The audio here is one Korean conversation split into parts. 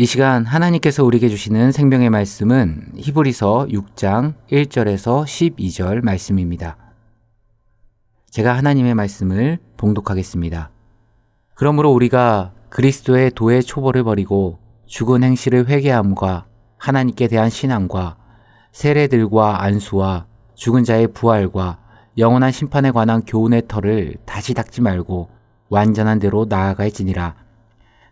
이 시간 하나님께서 우리에게 주시는 생명의 말씀은 히브리서 6장 1절에서 12절 말씀입니다. 제가 하나님의 말씀을 봉독하겠습니다. 그러므로 우리가 그리스도의 도의 초보를 버리고 죽은 행실을 회개함과 하나님께 대한 신앙과 세례들과 안수와 죽은 자의 부활과 영원한 심판에 관한 교훈의 털을 다시 닦지 말고 완전한 대로 나아갈지니라.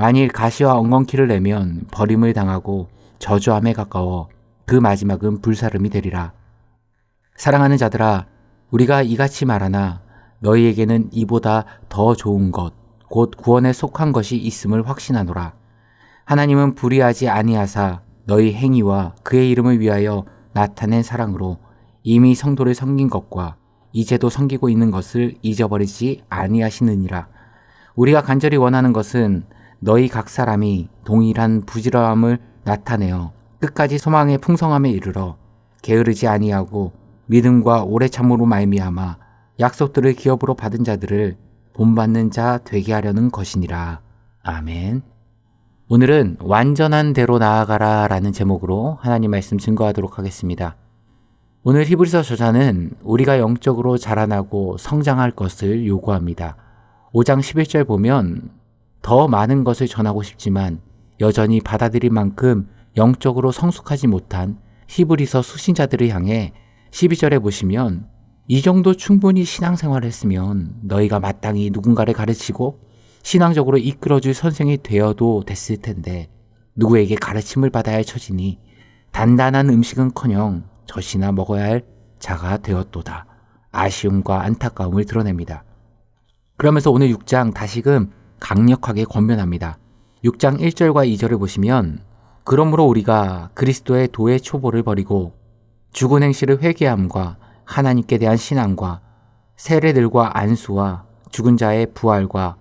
만일 가시와 엉겅퀴를 내면 버림을 당하고 저주함에 가까워 그 마지막은 불사름이 되리라. 사랑하는 자들아, 우리가 이같이 말하나 너희에게는 이보다 더 좋은 것, 곧 구원에 속한 것이 있음을 확신하노라. 하나님은 불의하지 아니하사 너희 행위와 그의 이름을 위하여 나타낸 사랑으로 이미 성도를 섬긴 것과 이제도 섬기고 있는 것을 잊어버리지 아니하시느니라. 우리가 간절히 원하는 것은 너희 각 사람이 동일한 부지런함을 나타내어 끝까지 소망의 풍성함에 이르러 게으르지 아니하고 믿음과 오래 참으로 말미암아 약속들을 기업으로 받은 자들을 본받는 자 되게 하려는 것이니라. 아멘. 오늘은 완전한 대로 나아가라 라는 제목으로 하나님 말씀 증거하도록 하겠습니다. 오늘 히브리서 저자는 우리가 영적으로 자라나고 성장할 것을 요구합니다. 5장 11절 보면 더 많은 것을 전하고 싶지만 여전히 받아들일 만큼 영적으로 성숙하지 못한 히브리서 수신자들을 향해 12절에 보시면 이 정도 충분히 신앙생활을 했으면 너희가 마땅히 누군가를 가르치고 신앙적으로 이끌어줄 선생이 되어도 됐을 텐데 누구에게 가르침을 받아야 할 처지니 단단한 음식은커녕 젖이나 먹어야 할 자가 되었도다. 아쉬움과 안타까움을 드러냅니다. 그러면서 오늘 6장 다시금 강력하게 권면합니다. 6장 1절과 2절을 보시면 그러므로 우리가 그리스도의 도의 초보를 버리고 죽은 행실을 회개함과 하나님께 대한 신앙과 세례들과 안수와 죽은 자의 부활과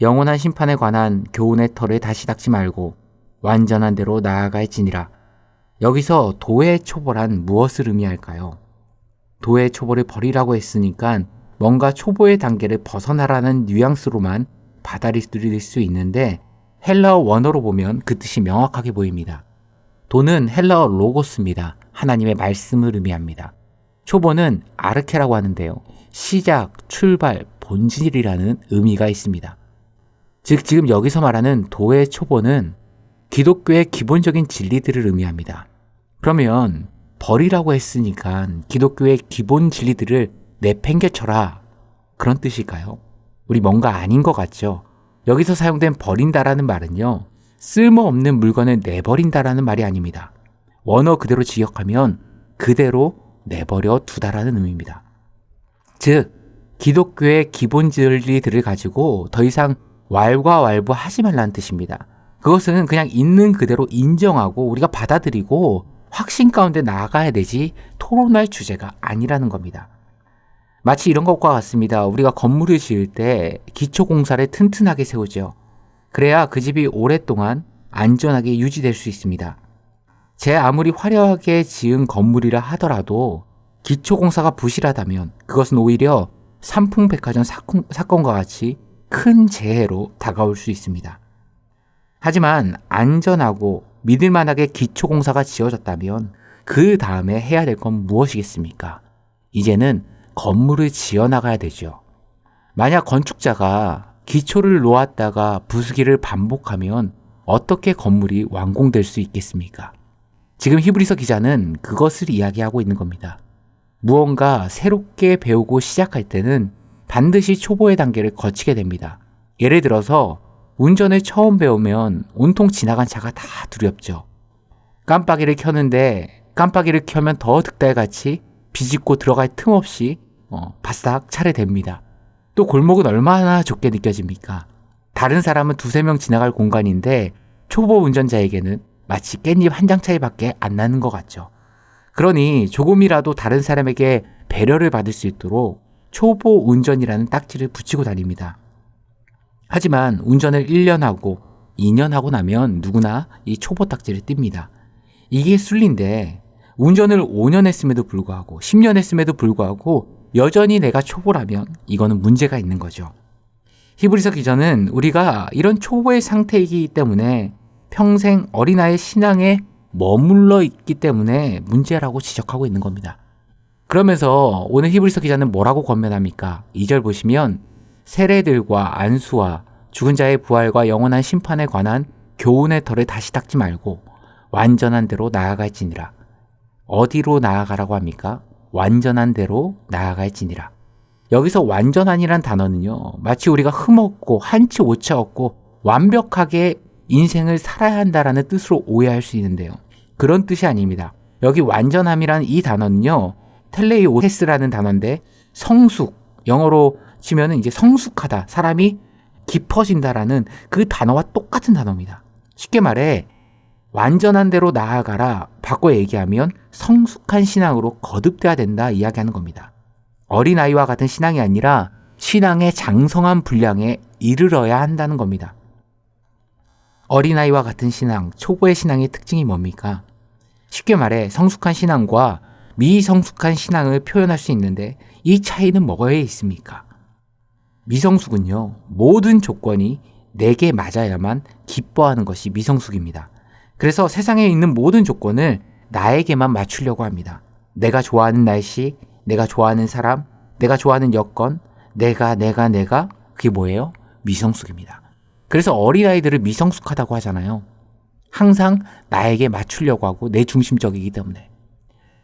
영원한 심판에 관한 교훈의 털을 다시 닦지 말고 완전한 대로 나아갈지니라. 여기서 도의 초보란 무엇을 의미할까요? 도의 초보를 버리라고 했으니까 뭔가 초보의 단계를 벗어나라는 뉘앙스로만 받아들일 수 있는데 헬라어 원어로 보면 그 뜻이 명확하게 보입니다. 도는 헬라어 로고스입니다. 하나님의 말씀을 의미합니다. 초보는 아르케라고 하는데요. 시작, 출발, 본질이라는 의미가 있습니다. 즉, 지금 여기서 말하는 도의 초보는 기독교의 기본적인 진리들을 의미합니다. 그러면 버리라고 했으니까 기독교의 기본 진리들을 내팽개쳐라. 그런 뜻일까요? 우리 뭔가 아닌 것 같죠? 여기서 사용된 버린다라는 말은요, 쓸모없는 물건을 내버린다라는 말이 아닙니다. 원어 그대로 지역하면 그대로 내버려 두다라는 의미입니다. 즉, 기독교의 기본 진리들을 가지고 더 이상 왈과왈부 하지 말라는 뜻입니다. 그것은 그냥 있는 그대로 인정하고 우리가 받아들이고 확신 가운데 나아가야 되지 토론할 주제가 아니라는 겁니다. 마치 이런 것과 같습니다. 우리가 건물을 지을 때 기초 공사를 튼튼하게 세우죠. 그래야 그 집이 오랫동안 안전하게 유지될 수 있습니다. 제 아무리 화려하게 지은 건물이라 하더라도 기초 공사가 부실하다면 그것은 오히려 삼풍백화점 사건, 사건과 같이 큰 재해로 다가올 수 있습니다. 하지만 안전하고 믿을만하게 기초 공사가 지어졌다면 그 다음에 해야 될 건 무엇이겠습니까? 이제는 건물을 지어 나가야 되죠. 만약 건축자가 기초를 놓았다가 부수기를 반복하면 어떻게 건물이 완공될 수 있겠습니까? 지금 히브리서 기자는 그것을 이야기하고 있는 겁니다. 무언가 새롭게 배우고 시작할 때는 반드시 초보의 단계를 거치게 됩니다. 예를 들어서 운전을 처음 배우면 온통 지나간 차가 다 두렵죠. 깜빡이를 켜는데 깜빡이를 켜면 더 득달같이 비집고 들어갈 틈 없이 어, 바싹 차례됩니다. 또 골목은 얼마나 좁게 느껴집니까? 다른 사람은 두세 명 지나갈 공간인데 초보 운전자에게는 마치 깻잎 한 장 차이밖에 안 나는 것 같죠. 그러니 조금이라도 다른 사람에게 배려를 받을 수 있도록 초보 운전이라는 딱지를 붙이고 다닙니다. 하지만 운전을 1년 하고 2년 하고 나면 누구나 이 초보 딱지를 띱니다. 이게 순리인데 운전을 5년 했음에도 불구하고 10년 했음에도 불구하고 여전히 내가 초보라면 이거는 문제가 있는 거죠. 히브리서 기자는 우리가 이런 초보의 상태이기 때문에 평생 어린아이 신앙에 머물러 있기 때문에 문제라고 지적하고 있는 겁니다. 그러면서 오늘 히브리서 기자는 뭐라고 권면합니까? 2절 보시면 세례들과 안수와 죽은 자의 부활과 영원한 심판에 관한 교훈의 털을 다시 닦지 말고 완전한 대로 나아갈지니라. 어디로 나아가라고 합니까? 완전한 대로 나아갈지니라. 여기서 완전한이란 단어는요, 마치 우리가 흠없고 한치 오차 없고 완벽하게 인생을 살아야 한다라는 뜻으로 오해할 수 있는데요. 그런 뜻이 아닙니다. 여기 완전함이란 이 단어는요, 텔레이오테스라는 단어인데 성숙, 영어로 치면은 이제 성숙하다, 사람이 깊어진다라는 그 단어와 똑같은 단어입니다. 쉽게 말해 완전한 대로 나아가라 바꿔 얘기하면 성숙한 신앙으로 거듭돼야 된다 이야기하는 겁니다. 어린아이와 같은 신앙이 아니라 신앙의 장성한 분량에 이르러야 한다는 겁니다. 어린아이와 같은 신앙, 초보의 신앙의 특징이 뭡니까? 쉽게 말해 성숙한 신앙과 미성숙한 신앙을 표현할 수 있는데 이 차이는 뭐에 있습니까? 미성숙은요, 모든 조건이 내게 맞아야만 기뻐하는 것이 미성숙입니다. 그래서 세상에 있는 모든 조건을 나에게만 맞추려고 합니다. 내가 좋아하는 날씨, 내가 좋아하는 사람, 내가 좋아하는 여건, 내가, 내가, 내가, 그게 뭐예요? 미성숙입니다. 그래서 어린아이들을 미성숙하다고 하잖아요. 항상 나에게 맞추려고 하고 내 중심적이기 때문에.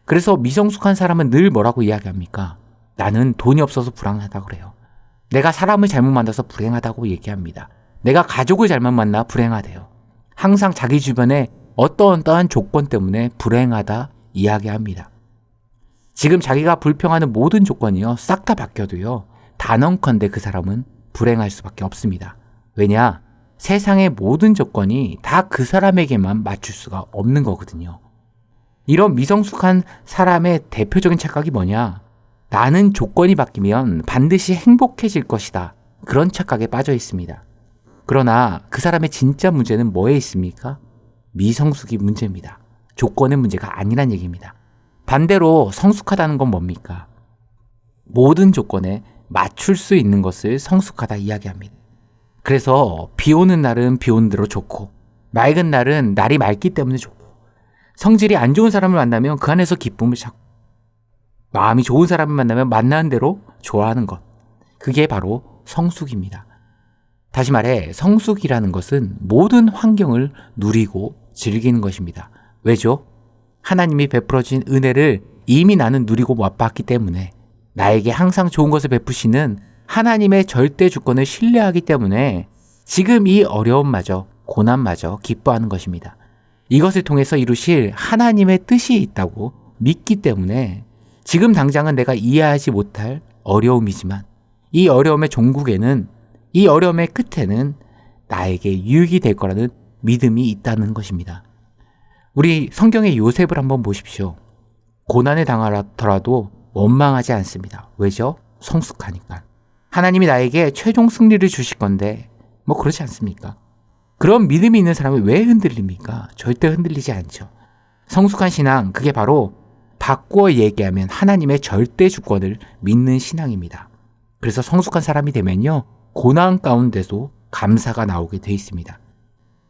그래서 미성숙한 사람은 늘 뭐라고 이야기합니까? 나는 돈이 없어서 불안하다 그래요. 내가 사람을 잘못 만나서 불행하다고 얘기합니다. 내가 가족을 잘못 만나 불행하대요. 항상 자기 주변에 어떠어떠한 조건 때문에 불행하다 이야기합니다. 지금 자기가 불평하는 모든 조건이요, 싹 다 바뀌어도요, 단언컨대 그 사람은 불행할 수밖에 없습니다. 왜냐? 세상의 모든 조건이 다 그 사람에게만 맞출 수가 없는 거거든요. 이런 미성숙한 사람의 대표적인 착각이 뭐냐? 나는 조건이 바뀌면 반드시 행복해질 것이다. 그런 착각에 빠져 있습니다. 그러나 그 사람의 진짜 문제는 뭐에 있습니까? 미성숙이 문제입니다. 조건의 문제가 아니란 얘기입니다. 반대로 성숙하다는 건 뭡니까? 모든 조건에 맞출 수 있는 것을 성숙하다 이야기합니다. 그래서 비 오는 날은 비 오는 대로 좋고 맑은 날은 날이 맑기 때문에 좋고 성질이 안 좋은 사람을 만나면 그 안에서 기쁨을 찾고 마음이 좋은 사람을 만나면 만나는 대로 좋아하는 것. 그게 바로 성숙입니다. 다시 말해 성숙이라는 것은 모든 환경을 누리고 즐기는 것입니다. 왜죠? 하나님이 베풀어진 은혜를 이미 나는 누리고 맛봤기 때문에 나에게 항상 좋은 것을 베푸시는 하나님의 절대 주권을 신뢰하기 때문에 지금 이 어려움마저 고난마저 기뻐하는 것입니다. 이것을 통해서 이루실 하나님의 뜻이 있다고 믿기 때문에 지금 당장은 내가 이해하지 못할 어려움이지만 이 어려움의 종국에는 이 어려움의 끝에는 나에게 유익이 될 거라는 믿음이 있다는 것입니다. 우리 성경의 요셉을 한번 보십시오. 고난에 당하더라도 원망하지 않습니다. 왜죠? 성숙하니까. 하나님이 나에게 최종 승리를 주실 건데 뭐 그렇지 않습니까? 그런 믿음이 있는 사람이 왜 흔들립니까? 절대 흔들리지 않죠. 성숙한 신앙, 그게 바로 바꾸어 얘기하면 하나님의 절대 주권을 믿는 신앙입니다. 그래서 성숙한 사람이 되면요, 고난 가운데도 감사가 나오게 돼 있습니다.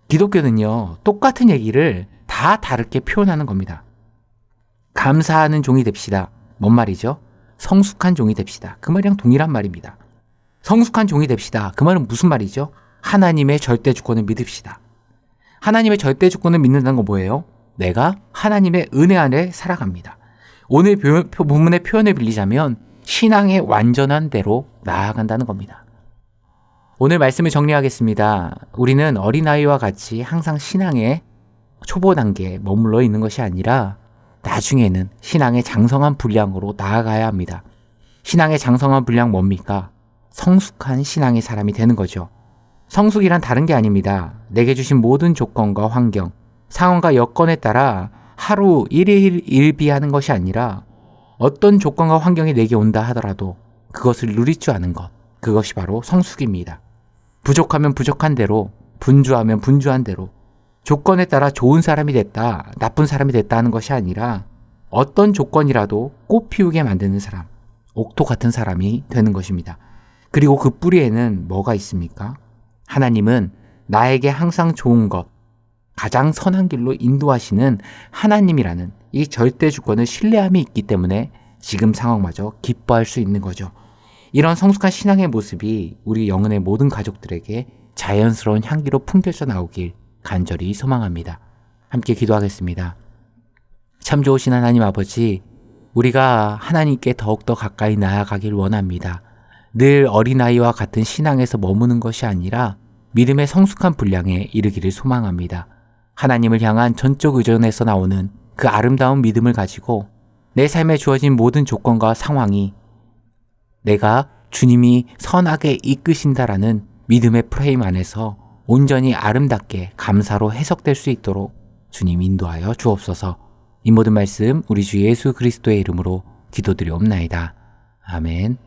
기독교는요, 똑같은 얘기를 다 다르게 표현하는 겁니다. 감사하는 종이 됩시다. 뭔 말이죠? 성숙한 종이 됩시다. 그 말이랑 동일한 말입니다. 성숙한 종이 됩시다. 그 말은 무슨 말이죠? 하나님의 절대 주권을 믿읍시다. 하나님의 절대 주권을 믿는다는 건 뭐예요? 내가 하나님의 은혜 안에 살아갑니다. 오늘 본문의 표현을 빌리자면 신앙의 완전한 대로 나아간다는 겁니다. 오늘 말씀을 정리하겠습니다. 우리는 어린아이와 같이 항상 신앙의 초보 단계에 머물러 있는 것이 아니라 나중에는 신앙의 장성한 분량으로 나아가야 합니다. 신앙의 장성한 분량 뭡니까? 성숙한 신앙의 사람이 되는 거죠. 성숙이란 다른 게 아닙니다. 내게 주신 모든 조건과 환경, 상황과 여건에 따라 하루 일일 일비하는 것이 아니라 어떤 조건과 환경이 내게 온다 하더라도 그것을 누릴 줄 아는 것. 그것이 바로 성숙입니다. 부족하면 부족한 대로, 분주하면 분주한 대로, 조건에 따라 좋은 사람이 됐다, 나쁜 사람이 됐다 하는 것이 아니라 어떤 조건이라도 꽃 피우게 만드는 사람, 옥토 같은 사람이 되는 것입니다. 그리고 그 뿌리에는 뭐가 있습니까? 하나님은 나에게 항상 좋은 것, 가장 선한 길로 인도하시는 하나님이라는 이 절대 주권을 신뢰함이 있기 때문에 지금 상황마저 기뻐할 수 있는 거죠. 이런 성숙한 신앙의 모습이 우리 영혼의 모든 가족들에게 자연스러운 향기로 풍겨져 나오길 간절히 소망합니다. 함께 기도하겠습니다. 참 좋으신 하나님 아버지, 우리가 하나님께 더욱더 가까이 나아가길 원합니다. 늘 어린아이와 같은 신앙에서 머무는 것이 아니라 믿음의 성숙한 분량에 이르기를 소망합니다. 하나님을 향한 전적 의존에서 나오는 그 아름다운 믿음을 가지고 내 삶에 주어진 모든 조건과 상황이 내가 주님이 선하게 이끄신다라는 믿음의 프레임 안에서 온전히 아름답게 감사로 해석될 수 있도록 주님 인도하여 주옵소서. 이 모든 말씀 우리 주 예수 그리스도의 이름으로 기도드리옵나이다. 아멘.